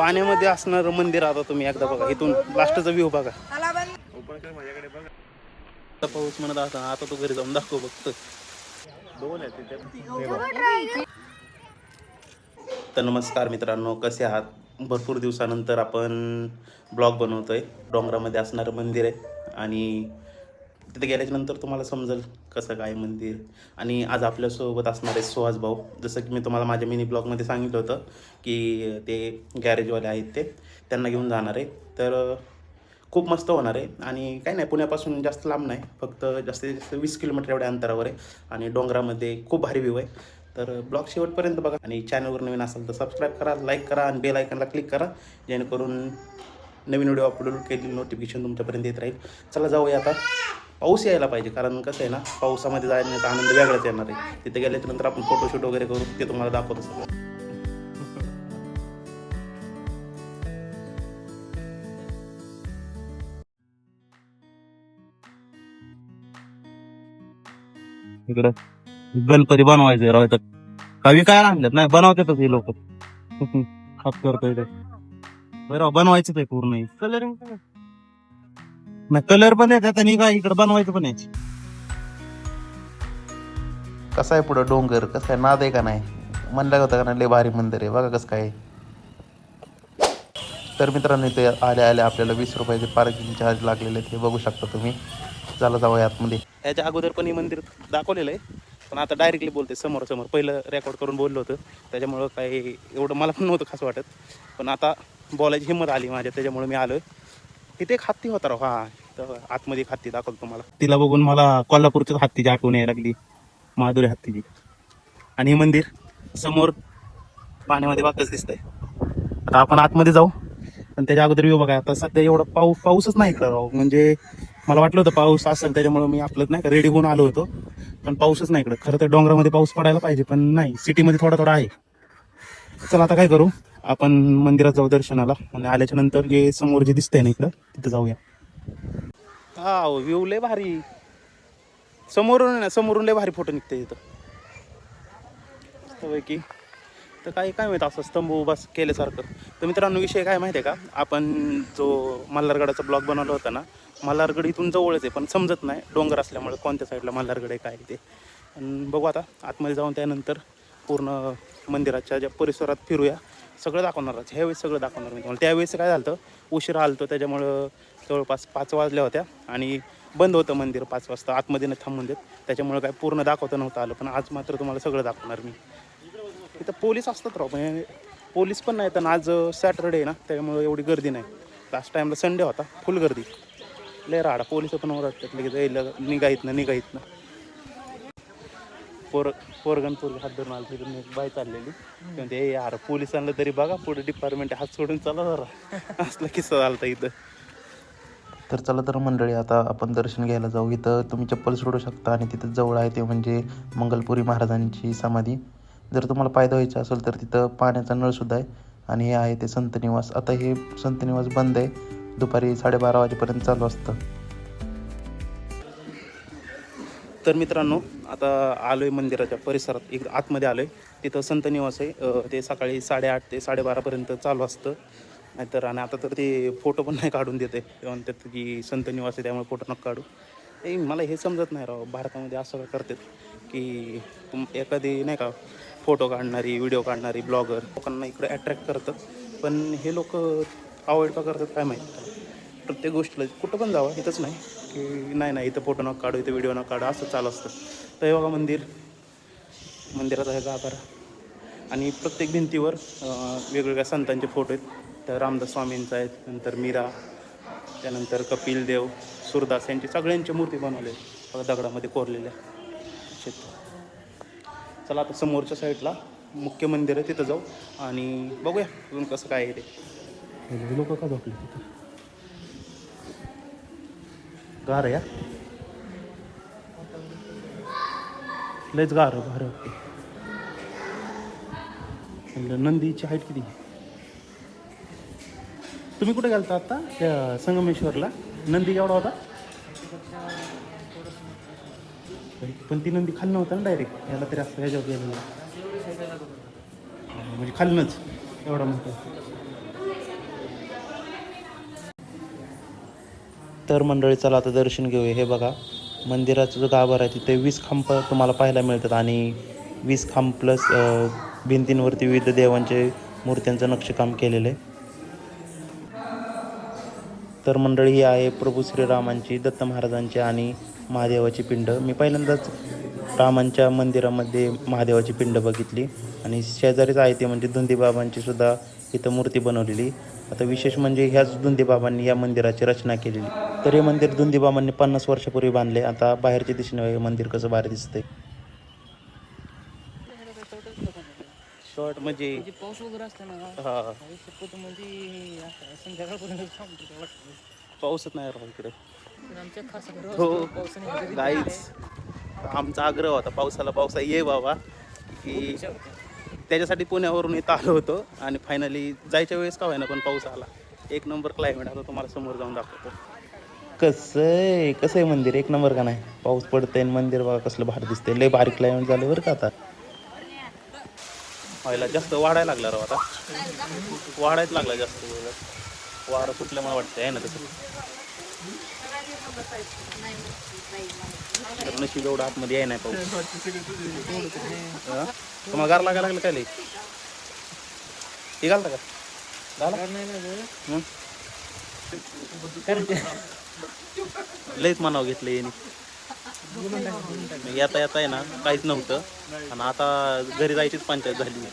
पाण्यामध्ये असणारं मंदिर आता तुम्ही एकदा बघा. इथून लास्टचा व्ह्यू बघा. पाऊस म्हणत आता आता तो घरी जाऊन दाखव बघतो तर नमस्कार मित्रांनो कसे आहात? भरपूर दिवसानंतर आपण ब्लॉग बनवतोय. डोंगरामध्ये असणारं मंदिर आहे आणि तिथे गेल्याच्यानंतर तुम्हाला समजेल कसं काय मंदिर. आणि आज आपल्यासोबत असणार आहे सुहास भाऊ जसं की मी तुम्हाला माझ्या मिनी ब्लॉगमध्ये सांगितलं होतं की ते गॅरेजवाले आहेत ते त्यांना घेऊन जाणार आहे. तर खूप मस्त होणार आहे. आणि काही नाही पुण्यापासून जास्त लांब नाही फक्त जास्तीत जास्त वीस किलोमीटर एवढ्या अंतरावर आहे. आणि डोंगरामध्ये खूप भारी व्ह्यू आहे. तर ब्लॉग शेवटपर्यंत बघा. आणि चॅनलवर नवीन असाल तर सबस्क्राईब करा लाईक करा आणि बेल आयकनला क्लिक करा. जेणेकरून नवीन व्हिडिओ अपलोड केलेली नोटिफिकेशन तुमच्यापर्यंत येत राहील. चला जाऊया आता. पाऊस यायला पाहिजे. कारण कसं आहे ना पावसामध्ये जाण्याचा आनंद वेगळाच येणार आहे. तिथे गेल्याच्यानंतर आपण फोटोशूट वगैरे करू ते तुम्हाला दाखवतो सगळं. इकडं गणपती बनवायचे राव कवी काय आणल्यात? नाही बनवतातच हे लोक. खाप करतोय ते. बनवायचं ते पूर्ण. कलरिंग नाही कलर पण आहे आणि काय इकडे बनवायचं पण आहे. कसा आहे पुढं डोंगर कसं आहे? नाद आहे का नाही? म्हणलं होतं का नाही लय भारी मंदिर आहे बघा कसं काय आहे. तर मित्रांनो इथे आल्या आल्या आपल्याला वीस रुपयाचे पार्किंग चार्ज लागलेले आहेत हे बघू शकता तुम्ही. चला जाऊया आतमध्ये. याच्या अगोदर पण हे मंदिर दाखवलेलं आहे पण आता डायरेक्टली बोलते समोर समोर पहिलं रेकॉर्ड करून बोललो होतं त्याच्यामुळं काही एवढं मला पण नव्हतं खास वाटत. पण आता बोलायची हिंमत आली माझ्या त्याच्यामुळे मी आलो तिथे एक हत्ती होता राव. हा तर आतमध्ये एक हत्ती दाखवतो तुम्हाला. तिला बघून मला कोल्हापूरच्याच हत्तीची आठवण यायला लागली. माधुरी हत्तीची. आणि हे मंदिर समोर पाण्यामध्ये वाकच दिसतंय. आता आपण आतमध्ये जाऊ. पण त्याच्या अगोदर येऊ बघा. आता सध्या एवढा पाऊस पाऊसच नाही इकडं राव. म्हणजे मला वाटलं होतं पाऊस असेल त्याच्यामुळे मी आपलं नाही का रेडी होऊन आलो होतो. पण पाऊसच नाही इकडं. खरं तर डोंगरामध्ये पाऊस पडायला पाहिजे पण नाही. सिटीमध्ये थोडा थोडा आहे. चला आता काय करू? आपण मंदिरात जाऊ दर्शनाला. आणि आल्याच्यानंतर जे समोर जे दिसतंय ना इकडं तिथं जाऊया. हा व्ह्यू लय भारी. समोरून आहे ना समोरून लय भारी फोटो निघते इथं. की? तर काही काय माहिती असं स्तंभ उभा केल्यासारखं. तर मित्रांनो विषय काय माहिती आहे का? आपण जो मल्हारगडाचा ब्लॉग बनवला होता ना मल्हारगड इथून जवळच आहे पण समजत नाही डोंगर असल्यामुळे कोणत्या साईडला मल्हारगड आहे काय ते. बघू आता आतमध्ये जाऊन त्यानंतर पूर्ण मंदिराच्या ज्या परिसरात फिरूया सगळं दाखवणार ह्यावेळेस सगळं दाखवणार मी तुम्हाला. त्यावेळेस काय झालं होतं उशिरा आलतो त्याच्यामुळं जवळपास पाच वाजल्या होत्या आणि बंद होतं मंदिर पाच वाजता. आतमध्ये न थांबून देत. त्याच्यामुळं काय पूर्ण दाखवता नव्हतं आलं पण आज मात्र तुम्हाला सगळं दाखवणार मी. इथं पोलीस असतात राव म्हणजे पोलीस पण नाही तर आज सॅटरडे आहे ना त्याच्यामुळं एवढी गर्दी नाही. लास्ट टाईमला संडे होता फुल गर्दी. लय राडा. पोलीस पण ओरडतात लगेच निघायत ना निघायत ना पोर पोरगण पोरग हात धरून आलं तिथून एक बाय चाललेली. ती म्हणते "ए यार पोलिसांना तरी बघा पुढे डिपार्टमेंट हात सोडून चला जरा. असला किस्सा झालता इथं. तर चला तर मंडळी आता आपण दर्शन घ्यायला जाऊ. इथं तुम्ही चप्पल सोडू शकता आणि तिथं जवळ आहे ते म्हणजे मंगलपुरी महाराजांची समाधी. जर तुम्हाला फायदा व्हायचा असेल तर तिथं पाण्याचा नळसुद्धा आहे. आणि हे आहे ते संत निवास आता हे संत निवास बंद आहे. दुपारी साडेबारा वाजेपर्यंत चालू असतं. तर मित्रांनो आता आलो आहे मंदिराच्या परिसरात एक आतमध्ये आलो आहे तिथं संत निवास आहे. ते सकाळी साडेआठ ते साडेबारापर्यंत चालू असतं. नाहीतर आणि आता तर ते फोटो पण नाही काढून देते म्हणतात की संत निवास आहे त्यामुळे फोटो नका काढू. ए मला हे समजत नाही राव भारतामध्ये असं काय करतात? की तुम एखादी नाही का फोटो काढणारी व्हिडिओ काढणारी ब्लॉगर लोकांना इकडे अट्रॅक्ट करतात. पण हे लोक अवॉइड का करतात काय माहीत? प्रत्येक गोष्टीला कुठं पण जावं इथंच नाही. की नाही नाही इथं फोटो नका काढू इथं व्हिडिओ नका काढू असं चालू असतं. तर हे बघा मंदिर. मंदिराचा आहे गाभारा आणि प्रत्येक भिंतीवर वेगवेगळ्या संतांचे फोटो आहेत. तर रामदास स्वामींचा आहेत नंतर मीरा त्यानंतर कपिल देव सुरदास यांची सगळ्यांच्या मूर्ती बनवले आहेत. बघा दगडामध्ये कोरलेल्या शेत चला आता समोरच्या साईडला मुख्य मंदिर आहे तिथं जाऊ आणि बघूया अजून कसं काय आहे ते. लोक का झोपले तिथं? गार आहे लयच गार आहे, वाटते नंदीची हाईट किती? तुम्ही कुठे गेलता आता त्या संगमेश्वरला? नंदी एवढा होता? पण ती नंदी खाली नव्हता ना डायरेक्ट याला तरी असं ह्याच्यावर गेलेला. म्हणजे खालनंच एवढा मोठा. तर मंडळी चला आता दर्शन घेऊया. हे बघा मंदिराचं जो गाभार आहे तिथे वीस खांब तुम्हाला पाहायला मिळतात आणि वीस खांब प्लस भिंतींवरती विविध देवांचे मूर्त्यांचं नक्षीकाम केलेलं आहे. तर मंडळी ही आहे प्रभू श्रीरामांची दत्त महाराजांची आणि महादेवाची पिंड. मी पहिल्यांदाच रामांच्या मंदिरामध्ये महादेवाची पिंड बघितली आणि शेजारीच आहे ते म्हणजे धुंदीबाबांची सुद्धा इथं मूर्ती बनवलेली. आता विशेष म्हणजे ह्याच धुंदीबाबांनी या मंदिराची रचना केलेली. तर हे मंदिर धुंदीबाबांनी पन्नास वर्षापूर्वी बांधले. आता बाहेरच्या दिशेने हे मंदिर कसं भारी दिसतंय? शॉर्ट म्हणजे म्हणजे पाऊस वगैरे असताना हा. म्हणजे पाऊसच नाही इकडे. हो. गाईच आमचा आग्रह होता पावसाला पावसा ये बाबा की त्याच्यासाठी पुण्यावरून इथं आलो होतो आणि फायनली जायच्या वेळेस का व्हायना पण पाऊस आला. एक नंबर क्लायमेट आता तुम्हाला समोर जाऊन दाखवतो. कसं आहे? कसं आहे मंदिर? एक नंबर का नाही? पाऊस पडतंय आणि मंदिर बघा कसलं भारी दिसतंय. लय बारीक क्लायमेट झालं बरं का आता. व्हायला जास्त वाढायला लागला राव आता. वाढायच लागला जास्त. वेळ वारं सुटल्यामुळे वाटतंय आहे ना तसं? नशीब एवढं आतमध्ये आहे नाही पाऊस? तुम्हाला गार लागायला लागलं काय लई? घालता का? घाला हं? लईच मनाव घेतलं येणे येता येता आहे ना काहीच नव्हतं. आणि आता घरी जायचीच पंचायत झाली.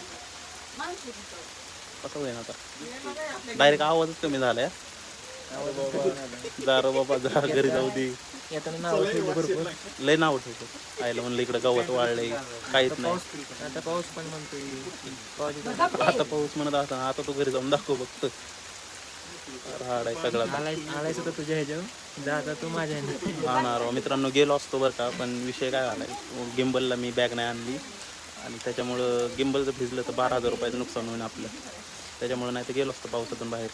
कसं होईन आता? डायरेक्ट आवाजच कमी झालाय. जा रे बाबा जा घरी जाऊ दे. येताना नाव ठेवलं भरपूर. लय नाव ठेवतो आईला म्हणलं इकडं गवत वाळलंय काहीच नाही. आता पाऊस पण म्हणतोय. पाऊस. आता पाऊस म्हणत असताना आता तू घरी जाऊन दाखव सगळा आलाय आलायच होतं तुझ्या ह्याच्यावर. जा आता तू माझ्या ह्याने आणणार हो. मित्रांनो गेलो असतो बरं का पण विषय काय झालाय? गिम्बलला मी बॅग नाही आणली. आणि त्याच्यामुळं गिम्बल जर भिजलं तर बारा हजार रुपयाचं नुकसान होईल आपलं. त्याच्यामुळं नाही तर गेलो असतो पावसातून बाहेर.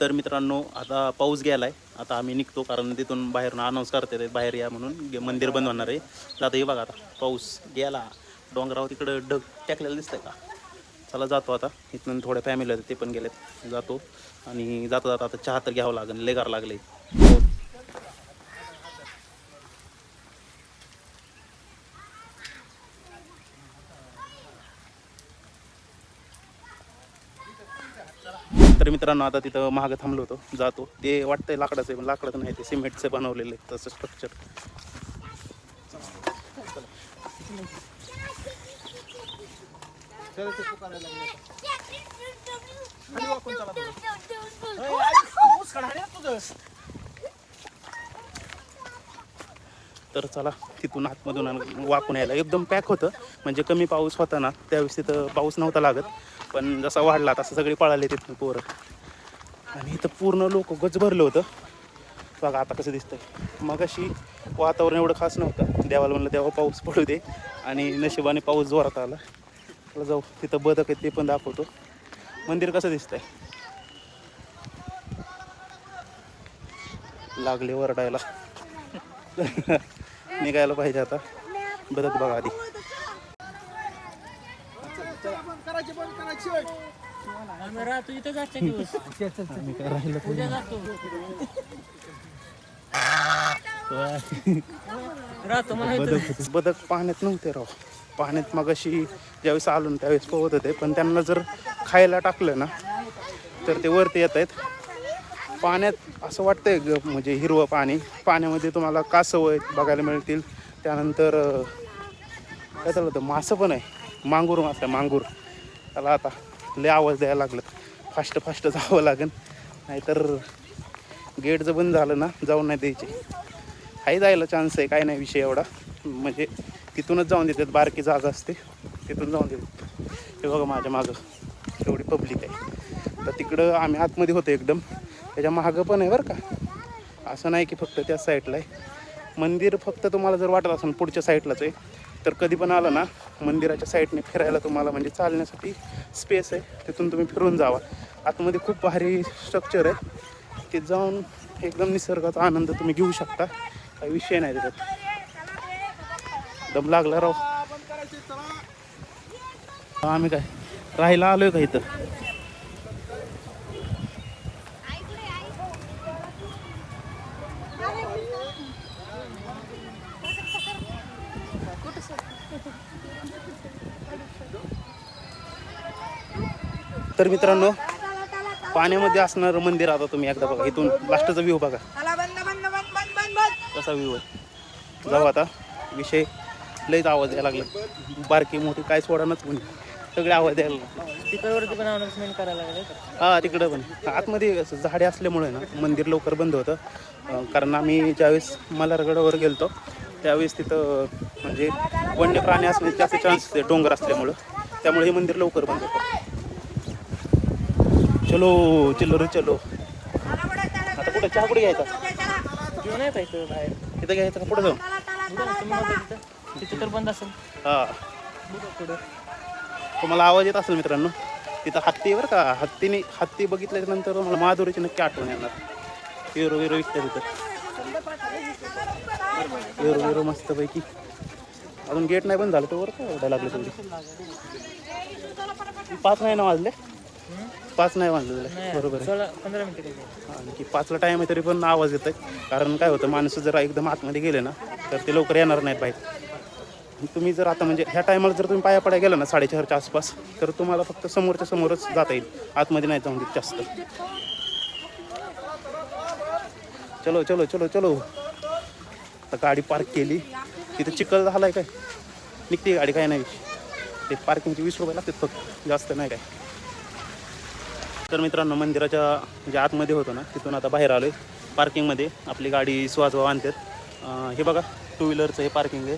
तर मित्रांनो आता पाऊस गेला आहे आता आम्ही निघतो कारण तिथून बाहेरून अनाऊन्स करते बाहेर या म्हणून मंदिर बंद होणार आहे. तर आता हे बघा आता पाऊस गेला. डोंगरावर तिकडं ढग टाकलेलं दिसतंय का? चला जातो आता. इथून थोड्या फॅमिली होते ते पण गेलेत. जातो. आणि जाता जाता आता चहा तर घ्यावं लागेल. लेगार लागले तर मित्रांनो आता तिथं महाग थांबलो होतो जातो. ते वाटतंय लाकडाचं आहे पण लाकडाचं नाही ते सिमेंटचं बनवलेलं आहे तसं स्ट्रक्चर तर चला तिथून आतमधून वाकून यायला. एकदम पॅक होतं म्हणजे कमी पाऊस होता ना त्यावेळेस तिथं पाऊस नव्हता लागत. पण जसा वाढला तसं सगळी पळाले तिथून पोरं. आणि इथं पूर्ण लोक गच भरलं होतं. बघा आता कसं दिसतंय. मग अशी वातावरण एवढं खास नव्हतं. देवाला म्हणलं तेव्हा पाऊस पडू दे. आणि नशिबाने पाऊस जोरात आला. चला जाऊ. तिथं बदक आहे ते पण दाखवतो. मंदिर कसं दिसतंय? लागले वरडायला. निघायला पाहिजे आता. बदक बघा आधी. आम्ही राहतो इथं आजच्या दिवस. उद्या जातो. राहतो इथं. बदक बदक पाण्यात नव्हते राव. पाण्यात मग अशी ज्यावेळेस आलो ना त्यावेळेस पोहत होते पण त्यांना जर खायला टाकलं ना तर ते वरती येत आहेत. पाण्यात असं वाटतंय ग म्हणजे हिरवं पाणी. पाण्यामध्ये तुम्हाला कासव बघायला मिळतील. त्यानंतर अं, काय त्याला होतं? मासं पण आहे. मांगूर मासा आहे मांगूर. त्याला आता लय आवाज द्यायला लागलं फास्ट फास्ट जावं लागेल. नाहीतर गेट जर बंद झालं ना जाऊन नाही द्यायचे. हाही जायला चान्स आहे काय नाही विषय एवढा. म्हणजे तिथूनच जाऊन देतात बारकी जागा असते तिथून जाऊन देतात. हे बघा माझ्या मागं. एवढी पब्लिक आहे. तर तिकडं आम्ही आतमध्ये होतो एकदम. त्याच्या मागं पण आहे बरं का. असं नाही की फक्त त्या साईडला आहे. मंदिर फक्त तुम्हाला जर वाटत असेल पुढच्या साईडलाच आहे. तर कधी पण आलं ना मंदिराच्या साईडने फिरायला तुम्हाला म्हणजे चालण्यासाठी स्पेस आहे तिथून तुम्ही फिरून जावा. आतमध्ये खूप भारी स्ट्रक्चर आहे. ते जाऊन एकदम निसर्गाचा आनंद तुम्ही घेऊ शकता. काही विषय नाही त्याच्यात. दम लागला राव. आम्ही काय राहायला आलोय का इथं? तर मित्रांनो पाण्यामध्ये असणारं मंदिर आता तुम्ही एकदा बघा. इथून लास्टचा व्ह्यू बघा. कसा व्ह्यू आहे? जाऊ आता. विषय लईच आवाज यायला लागला. बारकी मोठी काय सोडानच म्हणजे सगळे आवाज यायला लागले. पण हा तिकडं पण. आतमध्ये झाडे असल्यामुळे ना मंदिर लवकर बंद होतं. कारण आम्ही ज्यावेळेस मल्हारगडावर गेलतो त्यावेळेस तिथं म्हणजे वन्य प्राणी असण्याचे जास्त चान्स डोंगर असल्यामुळं. त्यामुळे हे मंदिर लवकर बंद होतं. चलो चलो रे चलो. आता कुठं? चहा कुठे घ्यायचा? घेऊन येत बाहेर? तिथं घ्यायचं का? पुढे जाऊन तुम्ही तिथं तर बंद असेल हा. पुढं तुम्हाला आवाज येत असेल मित्रांनो. तिथं हत्ती आहे बरं का? हत्तीने हत्ती बघितल्याच्या नंतर मला माधुरीची नक्की आठवण येणार. हिरो हिरो विकतात तिथं. हिरो हिरो मस्तपैकी. अजून गेट नाही बंद झालं तर वर काय ओरडायला लागलं तेवढी. पाच नाही ना वाजले? पाच नाही वाजले बरोबर आहे. सोळा पंधरा मिनिटं काही आणखी पाचला टाईम आहे तरी पण आवाज येत आहे कारण काय होतं माणसं जर एकदम आतमध्ये गेले ना तर ते लवकर येणार नाहीत बाईक तुम्ही जर आता म्हणजे ह्या टायमाला जर तुम्ही पाया पडायला गेला ना साडेचारच्या आसपास तर तुम्हाला फक्त समोरच्या समोरच जाता येईल. आतमध्ये नाही जाऊन देत जास्त. चलो चलो चलो चलो. आता गाडी पार्क केली. तिथं चिखल झालाय काय? निघते गाडी काय नाही. ते पार्किंगचे वीस रुपये लागतात फक्त. जास्त नाही काय. तर मित्रांनो मंदिराच्या ज्या आतमध्ये होतो ना तिथून आता बाहेर आलो आहे पार्किंगमध्ये आपली गाडी सुवाजवा आणतात हे बघा टू व्हीलरचं हे पार्किंग आहे.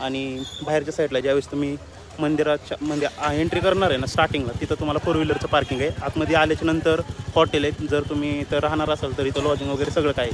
आणि बाहेरच्या साईडला ज्यावेळेस तुम्ही मंदिराच्या म्हणजे एंट्री करणार आहे ना स्टार्टिंगला तिथं तुम्हाला फोर व्हीलरचं पार्किंग आहे. आतमध्ये आल्याच्यानंतर हॉटेल आहेत. जर तुम्ही इथं राहणार असाल तर इथं लॉजिंग वगैरे सगळं काय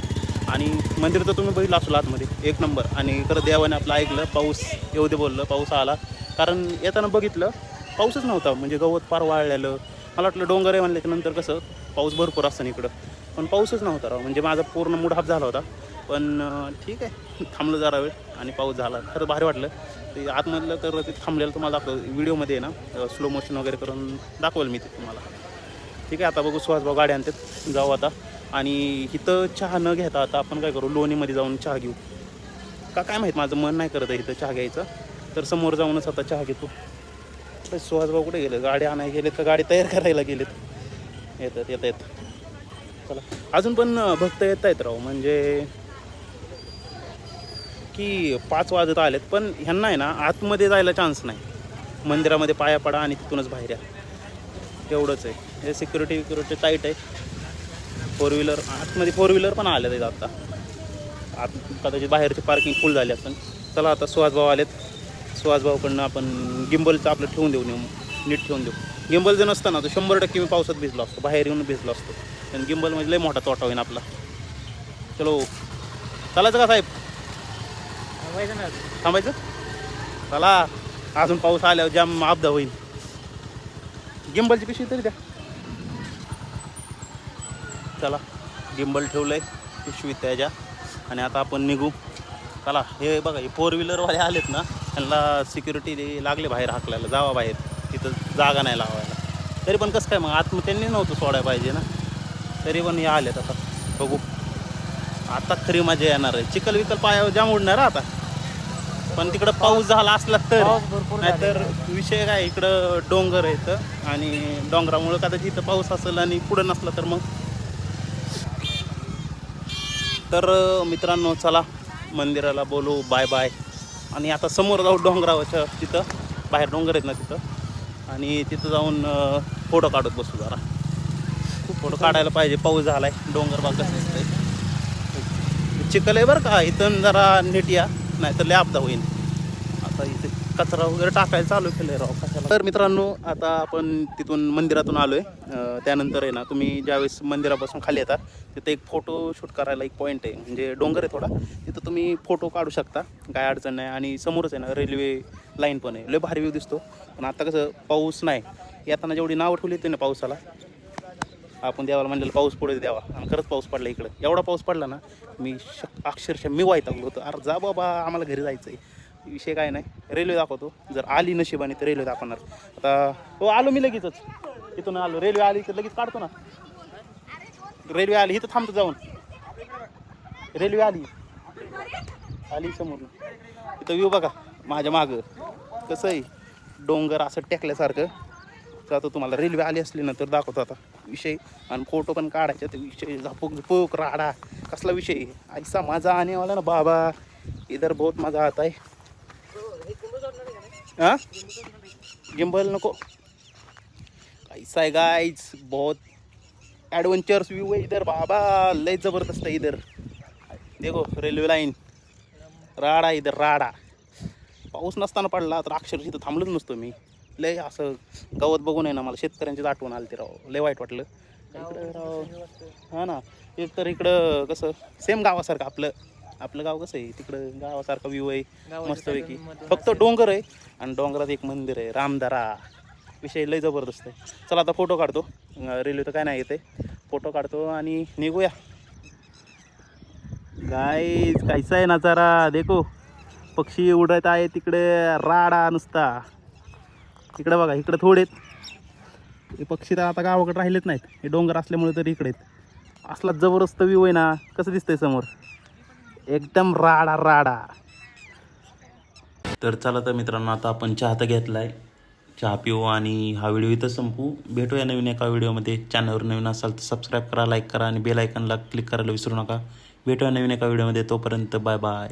आणि मंदिर तर तुम्ही बघितलं असाल आतमध्ये एक नंबर आणि खरं देवाने आपलं ऐकलं पाऊस येऊ दे बोललं पाऊस आला. कारण येताना बघितलं पाऊसच नव्हता. म्हणजे गवत पार वाळलेलं मला वाटलं डोंगर आहे म्हणल्याच्या नंतर कसं पाऊस भरपूर असतं इकडं. पण पाऊसच नव्हता राव. म्हणजे माझा पूर्ण मूड हाफ झाला होता. पण ठीक आहे. थांबलं जरा वेळ आणि पाऊस झाला. खरं भारी वाटलं. ते आतमधलं तर ते थांबलेलं तुम्हाला दाखव व्हिडिओमध्ये आहे ना स्लो मोशन वगैरे करून दाखवेल मी ते तुम्हाला. ठीक आहे आता बघू सुहासभाऊ गाड्या आणतात. जाऊ आता. आणि इथं चहा न घेता आता आपण काय करू लोणीमध्ये जाऊन चहा घेऊ. का काय माहीत माझं मन नाही करत आहे इथं चहा घ्यायचं. तर समोर जाऊनच आता चहा घेतो. सुहासभाऊ कुठे गेले? गाडी आणायला गेलेत का गाडी तयार करायला गेलेत. येतात येत आहेत चला. अजून पण भक्त येत आहेत राव. म्हणजे की पाच वाजत आलेत पण ह्यांना आहे ना आतमध्ये जायला चान्स नाही. मंदिरामध्ये पाया पडा आणि तिथूनच बाहेर या. एवढंच आहे. हे सिक्युरिटी विक्युरिटी टाईट आहे. फोर व्हीलर आतमध्ये फोर व्हीलर पण आले आहेत आता. आत कदाचित बाहेरची पार्किंग फुल झाली आपण चला आता सुहासभाऊ आलेत. सुहासभाऊकडनं आपण गिंबलचं आपलं ठेवून देऊ नेऊ नीट ठेवून देऊ. गिंबल जर नसतं ना तर शंभर टक्के मी पावसात भिजलो असतो बाहेर येऊन भिजलो असतो. आणि गिंबल म्हणजे लय मोठा तोटा होईन आपला. चलो चालायचं का साहेब? थांबायचं ना थांबायचं? चला अजून पाऊस आल्यावर जाम अपदा होईल गिंबलची पिशवी तरी द्या. चला गिंबल ठेवलंय पिशवी त्याच्या. आणि आता आपण निघू. चला हे बघा हे फोर व्हीलरवाले आलेत ना. त्यांना सिक्युरिटी लागले बाहेर हाकलायला जावा बाहेर. तिथं जागा नाही लावायला. तरी पण कसं काय मग आत त्यांनी नव्हतं सोडायला पाहिजे ना. तरी पण हे आलेत आता. बघू. आता खरी मजा येणार आहे. चिखल विकल पायावर जाम उडणार आता. पण तिकडं पाऊस झाला असला तर नाहीतर विषय काय इकडं डोंगर आहे इथं आणि डोंगरामुळं कदाचित इथं पाऊस असेल आणि पुढं नसला तर मग. तर मित्रांनो चला मंदिराला बोलू. Bye bye. आणि आता समोर जाऊ डोंगरावरच्या तिथं. बाहेर डोंगर आहेत ना तिथं. आणि तिथं जाऊन फोटो काढत बसू जरा. फोटो काढायला पाहिजे. पाऊस झालाय. डोंगर बाग कसं दिसतंय. चिखल आहे बरं का? इथं जरा नीट या. नाहीतर तर आपदा होईल. आता इथे कचरा वगैरे टाकायला चालू केलं राव कशाला. तर मित्रांनो आता आपण तिथून मंदिरातून आलो आहे त्यानंतर आहे ना तुम्ही ज्यावेळेस मंदिरापासून खाली येता तिथे एक फोटो शूट करायला एक पॉईंट आहे. म्हणजे डोंगर आहे थोडा. तिथं तुम्ही फोटो काढू शकता. काय अडचण नाही. आणि समोरच आहे ना रेल्वे लाईन पण आहे. लय भारी व्यू दिसतो. पण आता कसं पाऊस नाही. येताना जेवढी नावं ठेवली होती ना पावसाला आपण देवाला म्हणलेलं पाऊस पुढे द्यावा. आणि खरंच पाऊस पडला इकडं. एवढा पाऊस पडला ना मी शक अक्षरशः मी वाईटागलो होतो. अरे जा बाबा आम्हाला घरी जायचं आहे विषय काय नाही. रेल्वे दाखवतो. जर आली नशिबाने तर रेल्वे दाखवणार. आता हो आलो मी लगेचच. इथून आलो. रेल्वे आली तर लगेच काढतो ना. रेल्वे आली इथं थांबतो जाऊन. रेल्वे आली. आली समोर इथं येऊ बघा माझ्या मागं. कसं आहे? डोंगर असं टेकल्यासारखं. तर आता तुम्हाला रेल्वे आली असली ना तर दाखवतो आता विषय. आणि फोटो पण काढायचे ते विषय झापूक झुपूक राडा. कसला विषय ऐसा माझा आने वाला ना बाबा. इधर बहुत मजा आता आहे. हां? गिम्बल नको. काहीच आहे गायच बहुत ॲडव्हेंचर्स व्यू आहे इधर बाबा. लय जबरदस्त आहे इधर. देखो रेल्वे लाईन राडा इधर राडा. पाऊस नसताना पडला तर अक्षर इथं थांबलोच नसतो मी. लय असं गवत बघून आहे ना मला शेतकऱ्यांचीच आठवण आली राव. लय वाईट वाटलं. इकडं राव. हा ना. एक तर इकडं कसं सेम गावासारखं आपलं. आपलं गाव कसं आहे? तिकडं गावासारखा व्ह्यू आहे मस्तपैकी फक्त डोंगर आहे आणि डोंगरात एक मंदिर आहे रामदारा. विषय लय जबरदस्त आहे. चला आता फोटो काढतो. रेल्वे तर काय नाही येते फोटो काढतो आणि निघूया. गाईज कैसा आहे नजारा? देखो. पक्षी उडत आहे तिकडे. राडा नुसता. इकडे बघा इकडे थोडेत हे पक्षी तर आता गावाकडे राहिलेच नाहीत. हे डोंगर असल्यामुळे तर इकडे आहेत. असला जबरदस्त व्ह्यू आहे ना कसं दिसतंय समोर? एकदम राडा राडा. तर चला तर मित्रांनो आता आपण चहा तर घेतलाय. चहा पिऊ आणि हा व्हिडिओ इथं संपू. भेटूया नवीन एका व्हिडिओमध्ये. चॅनलवर नवीन असाल तर सबस्क्राईब करा लाईक करा आणि बेल आयकनला क्लिक करायला विसरू नका. भेटूया नवीन एका व्हिडिओमध्ये. तोपर्यंत बाय बाय